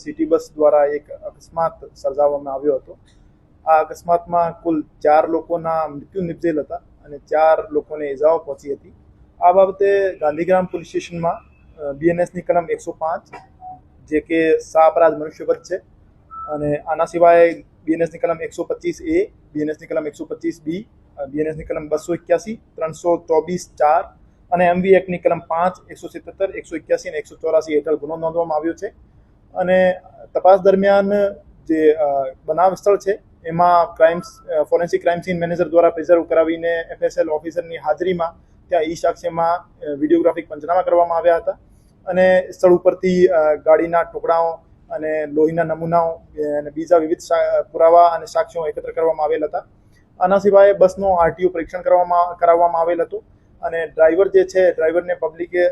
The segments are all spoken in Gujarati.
સિટી બસ દ્વારા એક અકસ્માત સર્જાવવામાં આવ્યો હતો. આ અકસ્માતમાં કુલ ચાર લોકોના મૃત્યુ નિપજેલ હતા અને ચાર લોકોને ઇજાઓ પહોંચી હતી. આ બાબતે ગાંધીગ્રામ પોલીસ સ્ટેશનમાં બીએનએસની કલમ એકસો પાંચ, જે કે સા અપરાધ મનુષ્યવધ છે, અને આના સિવાય બીએનએસની કલમ એકસો પચીસ એ બીએનએસની કલમ એકસો પચીસ બી બીએનએસની કલમ બસો એક્યાસી, ત્રણસો ચોવીસ ચાર અને એમવી એક્ટની કલમ પાંચ, એકસો સિત્તેર, એકસો એક્યાસી અને એકસો ચોરાસી હેઠળ ગુનો નોંધવામાં આવ્યો છે. અને તપાસ દરમિયાન જે બનાવ સ્થળ છે, એમાં crimes forensic crime scene manager દ્વારા પ્રિઝર્વ કરાવીને એફએસએલ ઓફિસરની હાજરીમાં ત્યાં ઈ સાક્ષ્યમાં વિડીયોગ્રાફિક પંચનામા કરવામાં આવ્યા હતા. અને સ્થળ ઉપરથી ગાડીના ટુકડાઓ અને લોહીના નમૂનાઓ અને બીજા વિવિધ પુરાવા અને સાક્ષ્યો એકત્ર કરવામાં આવેલ હતા. આના સિવાય બસનો આરટીઓ પરીક્ષણ કરવામાં, કરાવવામાં આવેલ હતું. અને ડ્રાઈવર જે છે, ડ્રાઈવરને પબ્લિકે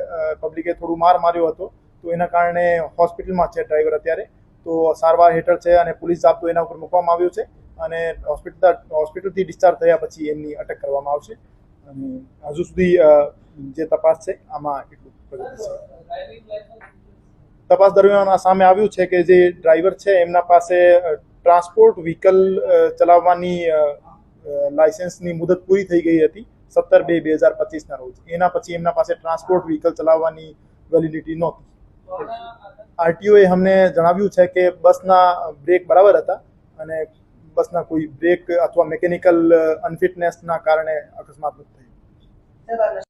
પબ્લિકે થોડું માર માર્યો હતો. તો એના કારણે હોસ્પિટલમાં છે ડ્રાઈવર અત્યારે. તો સારવાર હેઠળ છે અને પોલીસ જાપ્તો એના ઉપર મૂકવામાં આવ્યો છે અને હોસ્પિટલ હોસ્પિટલથી ડિસ્ચાર્જ થયા પછી એમની અટક કરવામાં આવશે. અને હજુ સુધી જે તપાસ છે, આમાં એટલું પ્રગતિ છે. તપાસ દરમિયાન આ સામે આવ્યું છે કે જે ડ્રાઈવર છે, એમના પાસે ટ્રાન્સપોર્ટ વ્હીકલ ચલાવવાની લાયસન્સની મુદત પૂરી થઈ ગઈ હતી સત્તર બે બે હજાર પચીસના રોજ. એના પછી એમના પાસે ટ્રાન્સપોર્ટ વ્હીકલ ચલાવવાની વેલિડિટી નહોતી. આરટીઓએ અમને જણાવ્યું છે કે બસના બ્રેક બરાબર હતા અને બસના કોઈ બ્રેક અથવા મિકેનિકલ અનફિટનેસના કારણે અકસ્માત થયું.